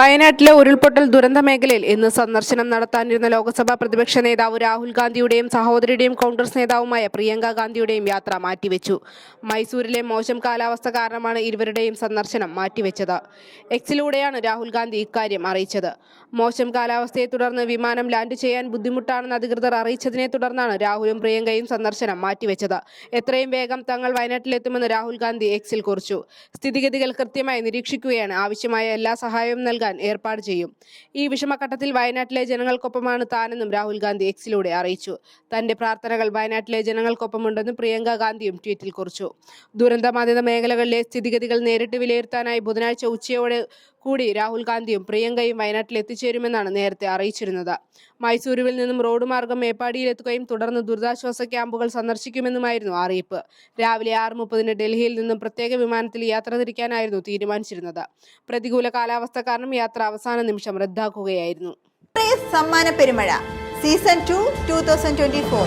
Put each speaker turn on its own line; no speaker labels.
വയനാട്ടിലെ ഉരുൾപൊട്ടൽ ദുരന്ത മേഖലയിൽ ഇന്ന് സന്ദർശനം നടത്താനിരുന്ന ലോക്സഭാ പ്രതിപക്ഷ നേതാവ് രാഹുൽ ഗാന്ധിയുടെയും സഹോദരിയുടെയും കോൺഗ്രസ് നേതാവുമായ പ്രിയങ്ക ഗാന്ധിയുടെയും യാത്ര മാറ്റിവെച്ചു. മൈസൂരിലെ മോശം കാലാവസ്ഥ കാരണമാണ് ഇരുവരുടെയും സന്ദർശനം മാറ്റിവെച്ചത്. എക്സിലൂടെയാണ് രാഹുൽ ഗാന്ധി ഇക്കാര്യം അറിയിച്ചത്. മോശം കാലാവസ്ഥയെ തുടർന്ന് വിമാനം ലാൻഡ് ചെയ്യാൻ ബുദ്ധിമുട്ടാണെന്ന് അധികൃതർ അറിയിച്ചതിനെ തുടർന്നാണ് രാഹുലും പ്രിയങ്കയും സന്ദർശനം മാറ്റിവെച്ചത്. എത്രയും വേഗം തങ്ങൾ വയനാട്ടിലെത്തുമെന്ന് രാഹുൽ ഗാന്ധി എക്സിൽ കുറിച്ചു. സ്ഥിതിഗതികൾ കൃത്യമായി നിരീക്ഷിക്കുകയാണ്. ആവശ്യമായ എല്ലാ സഹായവും നൽകാൻ ഏർപ്പാട് ചെയ്യും. ഈ വിഷമഘട്ടത്തിൽ വയനാട്ടിലെ ജനങ്ങൾക്കൊപ്പമാണ് താനെന്നും രാഹുൽ ഗാന്ധി എക്സിലൂടെ അറിയിച്ചു. തന്റെ പ്രാർത്ഥനകൾ വയനാട്ടിലെ ജനങ്ങൾക്കൊപ്പമുണ്ടെന്നും പ്രിയങ്ക ഗാന്ധിയും ട്വീറ്റിൽ കുറിച്ചു. ദുരന്തബാധിത മേഖലകളിലെ സ്ഥിതിഗതികൾ നേരിട്ട് വിലയിരുത്താനായി ബുധനാഴ്ച ഉച്ചയോടെ കൂടി രാഹുൽ ഗാന്ധിയും പ്രിയങ്കയും വയനാട്ടിൽ എത്തിച്ചേരുമെന്നാണ് നേരത്തെ അറിയിച്ചിരുന്നത്. മൈസൂരുവിൽ നിന്നും റോഡ് മാർഗം മേപ്പാടിയിലെത്തുകയും തുടർന്ന് ദുരിതാശ്വാസ ക്യാമ്പുകൾ സന്ദർശിക്കുമെന്നുമായിരുന്നു അറിയിപ്പ്. രാവിലെ ആറ് മുപ്പതിന് ഡൽഹിയിൽ നിന്നും പ്രത്യേക വിമാനത്തിൽ യാത്ര തിരിക്കാനായിരുന്നു തീരുമാനിച്ചിരുന്നത്. പ്രതികൂല കാലാവസ്ഥ കാരണം യാത്ര അവസാന നിമിഷം റദ്ദാക്കുകയായിരുന്നു.
സമ്മാന പെരുമഴ. Season two two thousand twenty four.